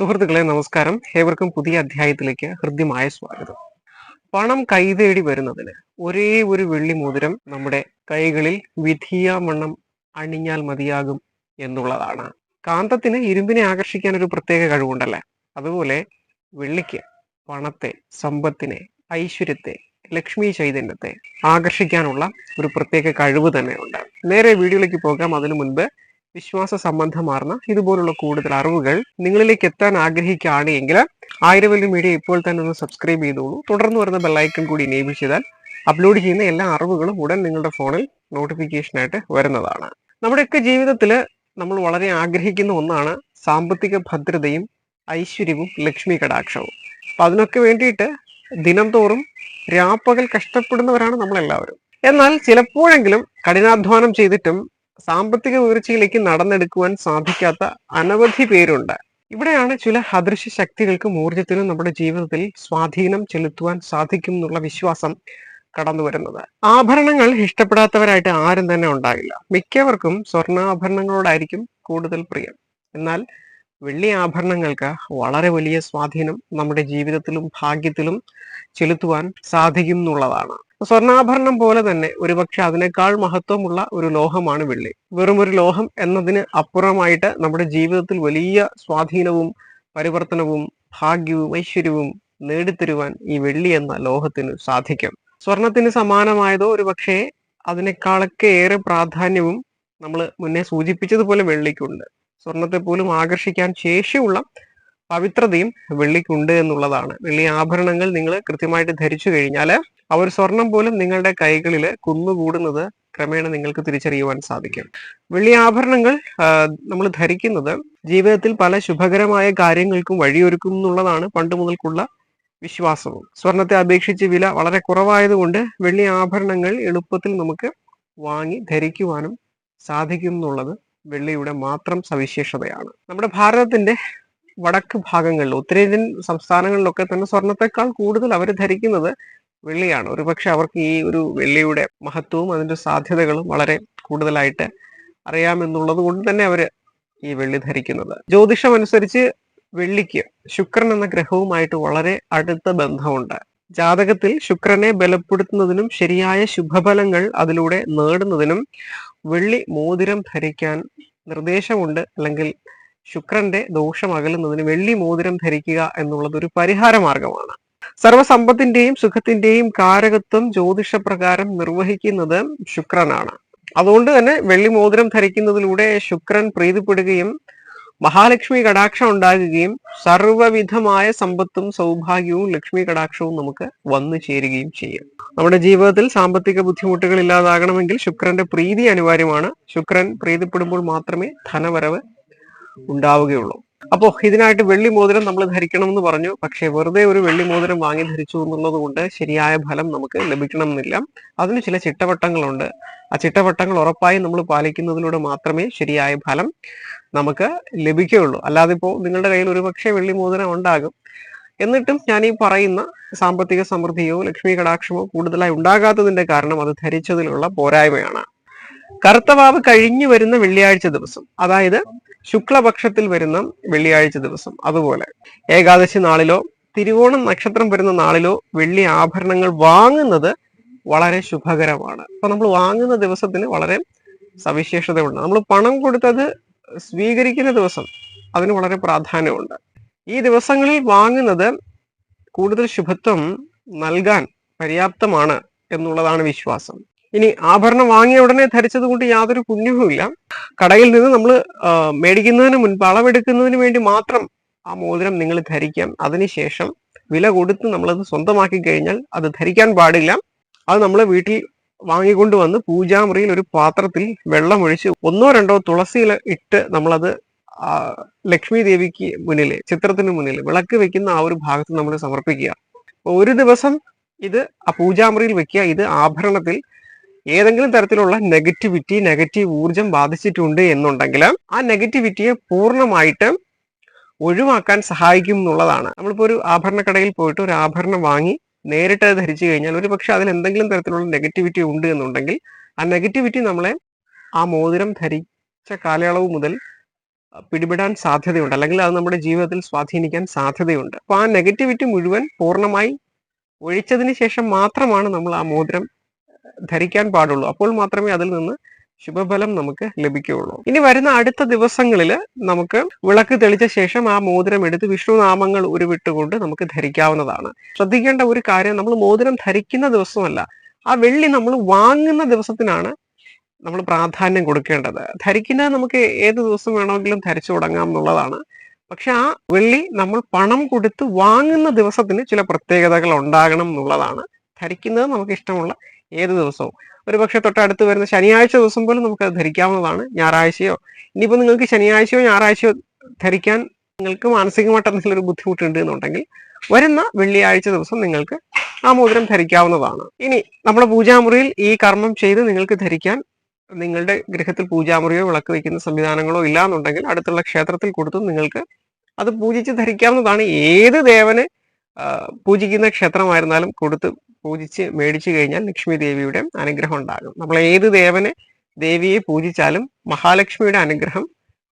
സുഹൃത്തുക്കളെ നമസ്കാരം. ഏവർക്കും പുതിയ അധ്യായത്തിലേക്ക് ഹൃദ്യമായ സ്വാഗതം. പണം കൈതേടി വരുന്നതിന് ഒരേ ഒരു വെള്ളി മോതിരം നമ്മുടെ കൈകളിൽ വിധിയാമണ്ണം അണിഞ്ഞാൽ മതിയാകും എന്നുള്ളതാണ്. കാന്തത്തിന് ഇരുമ്പിനെ ആകർഷിക്കാൻ ഒരു പ്രത്യേക കഴിവുണ്ടല്ലേ? അതുപോലെ വെള്ളിക്ക് പണത്തെ സമ്പത്തിനെ ഐശ്വര്യത്തെ ലക്ഷ്മി ചൈതന്യത്തെ ആകർഷിക്കാനുള്ള ഒരു പ്രത്യേക കഴിവ് തന്നെയുണ്ട്. നേരെ വീഡിയോയിലേക്ക് പോകാം. അതിനു മുൻപ് വിശ്വാസ സംബന്ധമാർന്ന ഇതുപോലുള്ള കൂടുതൽ അറിവുകൾ നിങ്ങളിലേക്ക് എത്താൻ ആഗ്രഹിക്കുകയാണ് എങ്കിൽ മീഡിയ ഇപ്പോൾ തന്നെ ഒന്ന് സബ്സ്ക്രൈബ് ചെയ്തോളൂ. തുടർന്ന് വരുന്ന ബെല്ലൈക്കൺ കൂടി എനേബിൾ ചെയ്താൽ അപ്ലോഡ് ചെയ്യുന്ന എല്ലാ അറിവുകളും ഉടൻ നിങ്ങളുടെ ഫോണിൽ നോട്ടിഫിക്കേഷനായിട്ട് വരുന്നതാണ്. നമ്മുടെയൊക്കെ ജീവിതത്തിൽ നമ്മൾ വളരെ ആഗ്രഹിക്കുന്ന ഒന്നാണ് സാമ്പത്തിക ഭദ്രതയും ഐശ്വര്യവും ലക്ഷ്മി കടാക്ഷവും. അപ്പം അതിനൊക്കെ വേണ്ടിയിട്ട് ദിനം തോറും രാപ്പകൽ കഷ്ടപ്പെടുന്നവരാണ് നമ്മളെല്ലാവരും. എന്നാൽ ചിലപ്പോഴെങ്കിലും കഠിനാധ്വാനം ചെയ്തിട്ടും സാമ്പത്തിക ഉയർച്ചയിലേക്ക് നടന്നെടുക്കുവാൻ സാധിക്കാത്ത അനവധി പേരുണ്ട്. ഇവിടെയാണ് ചില അദൃശ്യ ശക്തികൾക്കും ഊർജത്തിനും നമ്മുടെ ജീവിതത്തിൽ സ്വാധീനം ചെലുത്തുവാൻ സാധിക്കും എന്നുള്ള വിശ്വാസം കടന്നു വരുന്നത് ആഭരണങ്ങൾ ഇഷ്ടപ്പെടാത്തവരായിട്ട് ആരും തന്നെ ഉണ്ടാകില്ല. മിക്കവർക്കും സ്വർണാഭരണങ്ങളോടായിരിക്കും കൂടുതൽ പ്രിയം. എന്നാൽ വെള്ളി ആഭരണങ്ങൾക്ക് വളരെ വലിയ സ്വാധീനം നമ്മുടെ ജീവിതത്തിലും ഭാഗ്യത്തിലും ചെലുത്തുവാൻ സാധിക്കും എന്നുള്ളതാണ്. സ്വർണാഭരണം പോലെ തന്നെ ഒരുപക്ഷെ അതിനേക്കാൾ മഹത്വമുള്ള ഒരു ലോഹമാണ് വെള്ളി. വെറും ഒരു ലോഹം എന്നതിന് അപ്പുറമായിട്ട് നമ്മുടെ ജീവിതത്തിൽ വലിയ സ്വാധീനവും പരിവർത്തനവും ഭാഗ്യവും ഐശ്വര്യവും നേടിത്തരുവാൻ ഈ വെള്ളി എന്ന ലോഹത്തിന് സാധിക്കും. സ്വർണത്തിന് സമാനമായതോ ഒരു പക്ഷേ അതിനേക്കാളൊക്കെ ഏറെ പ്രാധാന്യവും നമ്മൾ മുന്നേ സൂചിപ്പിച്ചതുപോലെ വെള്ളിക്കുണ്ട്. സ്വർണത്തെ പോലും ആകർഷിക്കാൻ ശേഷിയുള്ള പവിത്രതയും വെള്ളിക്കുണ്ട് എന്നുള്ളതാണ്. വെള്ളി ആഭരണങ്ങൾ നിങ്ങൾ കൃത്യമായിട്ട് ധരിച്ചു കഴിഞ്ഞാൽ ആ ഒരു സ്വർണം പോലും നിങ്ങളുടെ കൈകളിൽ കുന്നുകൂടുന്നത് ക്രമേണ നിങ്ങൾക്ക് തിരിച്ചറിയുവാൻ സാധിക്കും. വെള്ളി ആഭരണങ്ങൾ നമ്മൾ ധരിക്കുന്നത് ജീവിതത്തിൽ പല ശുഭകരമായ കാര്യങ്ങൾക്കും വഴിയൊരുക്കും എന്നുള്ളതാണ് പണ്ട് മുതൽക്കുള്ള വിശ്വാസവും. സ്വർണത്തെ അപേക്ഷിച്ച് വില വളരെ കുറവായതുകൊണ്ട് വെള്ളി ആഭരണങ്ങൾ എളുപ്പത്തിൽ നമുക്ക് വാങ്ങി ധരിക്കുവാനും സാധിക്കും എന്നുള്ളത് വെള്ളിയുടെ മാത്രം സവിശേഷതയാണ്. നമ്മുടെ ഭാരതത്തിന്റെ വടക്ക് ഭാഗങ്ങളിൽ ഉത്തരേന്ത്യൻ സംസ്ഥാനങ്ങളിലൊക്കെ തന്നെ സ്വർണത്തെക്കാൾ കൂടുതൽ അവർ ധരിക്കുന്നത് വെള്ളിയാണ്. ഒരുപക്ഷെ അവർക്ക് ഈ ഒരു വെള്ളിയുടെ മഹത്വവും അതിന്റെ സാധ്യതകളും വളരെ കൂടുതലായിട്ട് അറിയാമെന്നുള്ളത് കൊണ്ട് തന്നെ അവർ ഈ വെള്ളി ധരിക്കുന്നത്. ജ്യോതിഷം അനുസരിച്ച് വെള്ളിക്ക് ശുക്രൻ എന്ന ഗ്രഹവുമായിട്ട് വളരെ അടുത്ത ബന്ധമുണ്ട്. ജാതകത്തിൽ ശുക്രനെ ബലപ്പെടുത്തുന്നതിനും ശരിയായ ശുഭഫലങ്ങൾ അതിലൂടെ നേടുന്നതിനും വെള്ളി മോതിരം ധരിക്കാൻ നിർദ്ദേശമുണ്ട്. അല്ലെങ്കിൽ ശുക്രന്റെ ദോഷം അകലുന്നതിന് വെള്ളി മോതിരം ധരിക്കുക എന്നുള്ളത് ഒരു പരിഹാര മാർഗമാണ് സർവസമ്പത്തിന്റെയും സുഖത്തിന്റെയും കാരകത്വം ജ്യോതിഷപ്രകാരം നിർവഹിക്കുന്നത് ശുക്രനാണ്. അതുകൊണ്ട് തന്നെ വെള്ളി മോതിരം ധരിക്കുന്നതിലൂടെ ശുക്രൻ പ്രീതിപ്പെടുകയും മഹാലക്ഷ്മി കടാക്ഷം ഉണ്ടാകുകയും സർവവിധമായ സമ്പത്തും സൗഭാഗ്യവും ലക്ഷ്മി കടാക്ഷവും നമുക്ക് വന്നു ചേരുകയും ചെയ്യും. നമ്മുടെ ജീവിതത്തിൽ സാമ്പത്തിക ബുദ്ധിമുട്ടുകൾ ഇല്ലാതാകണമെങ്കിൽ ശുക്രന്റെ പ്രീതി അനിവാര്യമാണ്. ശുക്രൻ പ്രീതിപ്പെടുമ്പോൾ മാത്രമേ ധനവരവ് ഉണ്ടാവുകയുള്ളൂ. അപ്പോ ഇതിനായിട്ട് വെള്ളി മോതിരം നമ്മൾ ധരിക്കണം എന്ന് പറഞ്ഞു. പക്ഷെ വെറുതെ ഒരു വെള്ളി മോതിരം വാങ്ങി ധരിച്ചു എന്നുള്ളത് കൊണ്ട് ശരിയായ ഫലം നമുക്ക് ലഭിക്കണം എന്നില്ല അതിന് ചില ചിട്ടവട്ടങ്ങളുണ്ട്. ആ ചിട്ടവട്ടങ്ങൾ ഉറപ്പായും നമ്മൾ പാലിക്കുന്നതിലൂടെ മാത്രമേ ശരിയായ ഫലം നമുക്ക് ലഭിക്കുകയുള്ളൂ. അല്ലാതെ ഇപ്പോൾ നിങ്ങളുടെ കയ്യിൽ ഒരു പക്ഷേ വെള്ളി മോതിരം ഉണ്ടാകും. എന്നിട്ടും ഞാൻ ഈ പറയുന്ന സാമ്പത്തിക സമൃദ്ധിയോ ലക്ഷ്മി കടാക്ഷമോ കൂടുതലായി ഉണ്ടാകാത്തതിന്റെ കാരണം അത് ധരിച്ചതിലുള്ള പോരായ്മയാണ്. കറുത്തവാവ് കഴിഞ്ഞു വരുന്ന വെള്ളിയാഴ്ച ദിവസം. അതായത് ശുക്ലപക്ഷത്തിൽ വരുന്ന വെള്ളിയാഴ്ച ദിവസം അതുപോലെ ഏകാദശി നാളിലോ തിരുവോണം നക്ഷത്രം വരുന്ന നാളിലോ വെള്ളി ആഭരണങ്ങൾ വാങ്ങുന്നത് വളരെ ശുഭകരമാണ്. അപ്പൊ നമ്മൾ വാങ്ങുന്ന ദിവസത്തിന് വളരെ സവിശേഷതയുണ്ട്. നമ്മൾ പണം കൊടുത്തത് സ്വീകരിക്കുന്ന ദിവസം അതിന് വളരെ പ്രാധാന്യമുണ്ട്. ഈ ദിവസങ്ങളിൽ വാങ്ങുന്നത് കൂടുതൽ ശുഭത്വം നൽകാൻ പര്യാപ്തമാണ് എന്നുള്ളതാണ് വിശ്വാസം. ഇനി ആഭരണം വാങ്ങിയ ഉടനെ ധരിച്ചത് കൊണ്ട് യാതൊരു പുണ്യവുമില്ല കടയിൽ നിന്ന് നമ്മൾ മേടിക്കുന്നതിന് മുൻപ് അളവെടുക്കുന്നതിന് വേണ്ടി മാത്രം ആ മോതിരം നിങ്ങൾ ധരിക്കാം. അതിനുശേഷം വില കൊടുത്ത് നമ്മളത് സ്വന്തമാക്കി കഴിഞ്ഞാൽ അത് ധരിക്കാൻ പാടില്ല. അത് നമ്മൾ വീട്ടിൽ വാങ്ങിക്കൊണ്ട് വന്ന് പൂജാമുറിയിൽ ഒരു പാത്രത്തിൽ വെള്ളമൊഴിച്ച് ഒന്നോ രണ്ടോ തുളസിയിൽ ഇട്ട് നമ്മളത് ലക്ഷ്മി ദേവിക്ക് മുന്നിൽ ചിത്രത്തിന് മുന്നിൽ വിളക്ക് വെക്കുന്ന ആ ഒരു ഭാഗത്ത് നമ്മൾ സമർപ്പിക്കുക. ഒരു ദിവസം ഇത് ആ പൂജാമുറിയിൽ വെക്കുക. ഇത് ആഭരണത്തിൽ ഏതെങ്കിലും തരത്തിലുള്ള നെഗറ്റിവിറ്റി നെഗറ്റീവ് ഊർജം ബാധിച്ചിട്ടുണ്ട് എന്നുണ്ടെങ്കിൽ ആ നെഗറ്റിവിറ്റിയെ പൂർണമായിട്ട് ഒഴിവാക്കാൻ സഹായിക്കും എന്നുള്ളതാണ്. നമ്മളിപ്പോൾ ഒരു ആഭരണക്കടയിൽ പോയിട്ട് ഒരു ആഭരണം വാങ്ങി നേരിട്ട് ധരിച്ചു കഴിഞ്ഞാൽ ഒരു പക്ഷെ അതിൽ എന്തെങ്കിലും തരത്തിലുള്ള നെഗറ്റിവിറ്റി ഉണ്ട് എന്നുണ്ടെങ്കിൽ ആ നെഗറ്റിവിറ്റി നമ്മളെ ആ മോതിരം ധരിച്ച കാലയളവ് മുതൽ പിടിപെടാൻ സാധ്യതയുണ്ട്. അല്ലെങ്കിൽ അത് നമ്മുടെ ജീവിതത്തിൽ സ്വാധീനിക്കാൻ സാധ്യതയുണ്ട്. അപ്പൊ ആ നെഗറ്റിവിറ്റി മുഴുവൻ പൂർണമായി ഒഴിച്ചതിന് ശേഷം മാത്രമാണ് നമ്മൾ ആ മോതിരം ധരിക്കാൻ പാടുള്ളൂ. അപ്പോൾ മാത്രമേ അതിൽ നിന്ന് ശുഭഫലം നമുക്ക് ലഭിക്കുകയുള്ളൂ. ഇനി വരുന്ന അടുത്ത ദിവസങ്ങളിൽ നമുക്ക് വിളക്ക് തെളിച്ച ശേഷം ആ മോതിരം എടുത്ത് വിഷ്ണുനാമങ്ങൾ ഉരുവിട്ടുകൊണ്ട് നമുക്ക് ധരിക്കാവുന്നതാണ്. ശ്രദ്ധിക്കേണ്ട ഒരു കാര്യം നമ്മൾ മോതിരം ധരിക്കുന്ന ദിവസമല്ല. ആ വെള്ളി നമ്മൾ വാങ്ങുന്ന ദിവസത്തിനാണ് നമ്മൾ പ്രാധാന്യം കൊടുക്കേണ്ടത്. ധരിക്കുന്നത് നമുക്ക് ഏത് ദിവസം വേണമെങ്കിലും ധരിച്ചു തുടങ്ങാം എന്നുള്ളതാണ്. പക്ഷെ ആ വെള്ളി നമ്മൾ പണം കൊടുത്ത് വാങ്ങുന്ന ദിവസത്തിന് ചില പ്രത്യേകതകൾ ഉണ്ടാകണം എന്നുള്ളതാണ്. ധരിക്കുന്നത് നമുക്ക് ഇഷ്ടമുള്ള ഏത് ദിവസവും. ഒരു പക്ഷെ തൊട്ടടുത്ത് വരുന്ന ശനിയാഴ്ച ദിവസം പോലും നമുക്ക് ധരിക്കാവുന്നതാണ് ഞായറാഴ്ചയോ. ഇനിയിപ്പോൾ നിങ്ങൾക്ക് ശനിയാഴ്ചയോ ഞായറാഴ്ചയോ ധരിക്കാൻ നിങ്ങൾക്ക് മാനസികമായിട്ട് എന്തെങ്കിലും ഒരു ബുദ്ധിമുട്ടുണ്ട് എന്നുണ്ടെങ്കിൽ വരുന്ന വെള്ളിയാഴ്ച ദിവസം നിങ്ങൾക്ക് ആ മോതിരം ധരിക്കാവുന്നതാണ്. ഇനി നമ്മുടെ പൂജാമുറിയിൽ ഈ കർമ്മം ചെയ്ത് നിങ്ങൾക്ക് ധരിക്കാൻ നിങ്ങളുടെ ഗൃഹത്തിൽ പൂജാമുറിയോ വിളക്ക് വയ്ക്കുന്ന സംവിധാനങ്ങളോ ഇല്ല എന്നുണ്ടെങ്കിൽ അടുത്തുള്ള ക്ഷേത്രത്തിൽ കൊടുത്തും നിങ്ങൾക്ക് അത് പൂജിച്ച് ധരിക്കാവുന്നതാണ്. ഏത് ദേവന് പൂജിക്കുന്ന ക്ഷേത്രമായിരുന്നാലും കൊടുത്ത് പൂജിച്ച് മേടിച്ചു കഴിഞ്ഞാൽ ലക്ഷ്മി ദേവിയുടെ അനുഗ്രഹം ഉണ്ടാകും. നമ്മൾ ഏത് ദേവനെ ദേവിയെ പൂജിച്ചാലും മഹാലക്ഷ്മിയുടെ അനുഗ്രഹം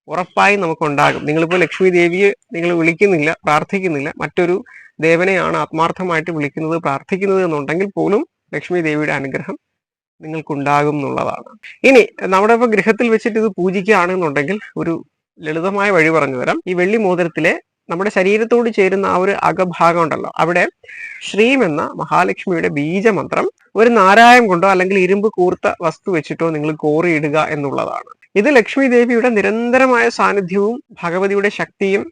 ഉറപ്പായി നമുക്ക് ഉണ്ടാകും നിങ്ങളിപ്പോൾ ലക്ഷ്മി ദേവിയെ നിങ്ങൾ വിളിക്കുന്നില്ല പ്രാർത്ഥിക്കുന്നില്ല മറ്റൊരു ദേവനെയാണ് ആത്മാർത്ഥമായിട്ട് വിളിക്കുന്നത് പ്രാർത്ഥിക്കുന്നത് എന്നുണ്ടെങ്കിൽ പോലും ലക്ഷ്മി ദേവിയുടെ അനുഗ്രഹം നിങ്ങൾക്കുണ്ടാകും എന്നുള്ളതാണ്. ഇനി നമ്മുടെ ഇപ്പൊ ഗൃഹത്തിൽ വെച്ചിട്ട് ഇത് പൂജിക്കുകയാണെന്നുണ്ടെങ്കിൽ ഒരു ലളിതമായ വഴി പറഞ്ഞു തരാം. ഈ വെള്ളി മോതിരത്തിലെ നമ്മുടെ ശരീരത്തോട് ചേരുന്ന ആ ഒരു അകഭാഗം ഉണ്ടല്ലോ. അവിടെ ശ്രീം എന്ന മഹാലക്ഷ്മിയുടെ ബീജമന്ത്രം ഒരു നാരായം കൊണ്ടോ അല്ലെങ്കിൽ ഇരുമ്പ് കൂർത്ത വസ്തു വെച്ചിട്ടോ നിങ്ങൾ കോറിയിടുക എന്നുള്ളതാണ്. ഇത് ലക്ഷ്മി ദേവിയുടെ നിരന്തരമായ സാന്നിധ്യവും ഭഗവതിയുടെ ശക്തിയും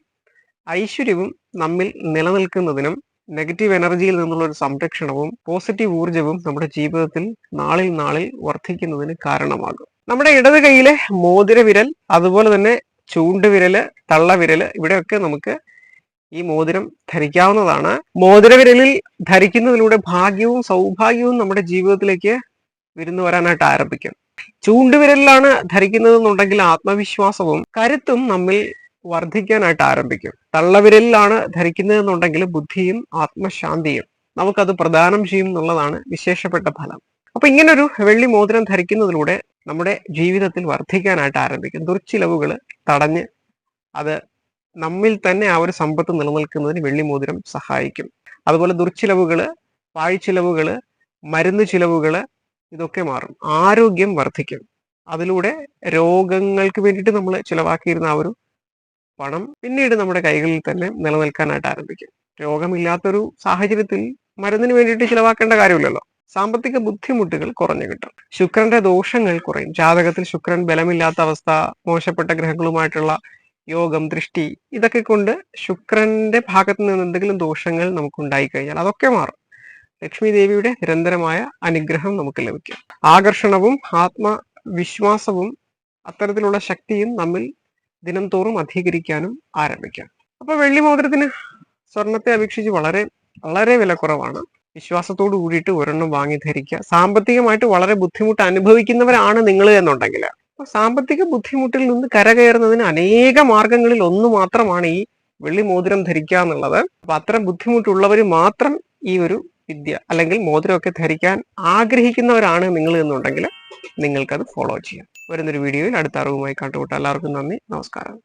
ഐശ്വര്യവും നമ്മിൽ നിലനിൽക്കുന്നതിനും നെഗറ്റീവ് എനർജിയിൽ നിന്നുള്ള ഒരു സംരക്ഷണവും പോസിറ്റീവ് ഊർജവും നമ്മുടെ ജീവിതത്തിൽ നാളിൽ നാളിൽ വർദ്ധിക്കുന്നതിന് കാരണമാകും. നമ്മുടെ ഇടത് കൈയിലെ മോതിരവിരൽ അതുപോലെ തന്നെ ചൂണ്ടുവിരൽ തള്ളവിരൽ ഇവിടെയൊക്കെ നമുക്ക് ഈ മോതിരം ധരിക്കാവുന്നതാണ്. മോതിരവിരലിൽ ധരിക്കുന്നതിലൂടെ ഭാഗ്യവും സൗഭാഗ്യവും നമ്മുടെ ജീവിതത്തിലേക്ക് വിരുന്നു വരാനായിട്ട് ആരംഭിക്കും. ചൂണ്ടുവിരലിലാണ് ധരിക്കുന്നതെന്നുണ്ടെങ്കിൽ ആത്മവിശ്വാസവും കരുത്തും നമ്മിൽ വർദ്ധിക്കാനായിട്ട് ആരംഭിക്കും. തള്ളവിരലിലാണ് ധരിക്കുന്നതെന്നുണ്ടെങ്കിൽ ബുദ്ധിയും ആത്മശാന്തിയും നമുക്കത് പ്രദാനം ചെയ്യും എന്നുള്ളതാണ് വിശേഷപ്പെട്ട ഫലം. അപ്പൊ ഇങ്ങനൊരു വെള്ളി മോതിരം ധരിക്കുന്നതിലൂടെ നമ്മുടെ ജീവിതത്തിൽ വർദ്ധിക്കാനായിട്ട് ആരംഭിക്കും. ദുർച്ചിലവുകൾ തടഞ്ഞ് അത് നമ്മിൽ തന്നെ ആ ഒരു സമ്പത്ത് നിലനിൽക്കുന്നതിന് വെള്ളിമോതിരം സഹായിക്കും. അതുപോലെ ദുർച്ചിലവുകൾ പാഴ്ചിലവുകൾ മരുന്ന് ചിലവുകൾ ഇതൊക്കെ മാറും. ആരോഗ്യം വർദ്ധിക്കും. അതിലൂടെ രോഗങ്ങൾക്ക് വേണ്ടിയിട്ട് നമ്മൾ ചിലവാക്കിയിരുന്ന ആ ഒരു പണം പിന്നീട് നമ്മുടെ കൈകളിൽ തന്നെ നിലനിൽക്കാനായിട്ട് ആരംഭിക്കും. രോഗമില്ലാത്തൊരു സാഹചര്യത്തിൽ മരുന്നിന് വേണ്ടിയിട്ട് ചിലവാക്കേണ്ട കാര്യമില്ലല്ലോ. സാമ്പത്തിക ബുദ്ധിമുട്ടുകൾ കുറഞ്ഞു കിട്ടും. ശുക്രന്റെ ദോഷങ്ങൾ കുറയും. ജാതകത്തിൽ ശുക്രൻ ബലമില്ലാത്ത അവസ്ഥ മോശപ്പെട്ട ഗ്രഹങ്ങളുമായിട്ടുള്ള യോഗം ദൃഷ്ടി ഇതൊക്കെ കൊണ്ട് ശുക്രന്റെ ഭാഗത്ത് നിന്ന് എന്തെങ്കിലും ദോഷങ്ങൾ നമുക്ക് ഉണ്ടായി കഴിഞ്ഞാൽ അതൊക്കെ മാറും. ലക്ഷ്മി ദേവിയുടെ നിരന്തരമായ അനുഗ്രഹം നമുക്ക് ലഭിക്കും. ആകർഷണവും ആത്മവിശ്വാസവും അത്തരത്തിലുള്ള ശക്തിയും നമ്മിൽ ദിനംതോറും അധികരിക്കാനും ആരംഭിക്കാം. അപ്പൊ വെള്ളി മോതിരത്തിന് സ്വർണത്തെ അപേക്ഷിച്ച് വളരെ വളരെ വിലക്കുറവാണ്. വിശ്വാസത്തോട് കൂടിയിട്ട് ഒരെണ്ണം വാങ്ങി ധരിക്കുക. സാമ്പത്തികമായിട്ട് വളരെ ബുദ്ധിമുട്ട് അനുഭവിക്കുന്നവരാണ് നിങ്ങൾ എന്നുണ്ടെങ്കിൽ. സാമ്പത്തിക ബുദ്ധിമുട്ടിൽ നിന്ന് കരകയറുന്നതിന് അനേക മാർഗങ്ങളിൽ ഒന്ന് മാത്രമാണ് ഈ വെള്ളി മോതിരം ധരിക്കുക എന്നുള്ളത്. അപ്പൊ അത്തരം ബുദ്ധിമുട്ടുള്ളവർ മാത്രം ഈ ഒരു വിദ്യ അല്ലെങ്കിൽ മോതിരമൊക്കെ ധരിക്കാൻ ആഗ്രഹിക്കുന്നവരാണ് നിങ്ങൾ എന്നുണ്ടെങ്കിൽ നിങ്ങൾക്കത് ഫോളോ ചെയ്യാം. വരുന്നൊരു വീഡിയോയിൽ അടുത്ത അറിവുമായി കണ്ടുകൂട്ടാം എല്ലാവർക്കും നന്ദി. നമസ്കാരം.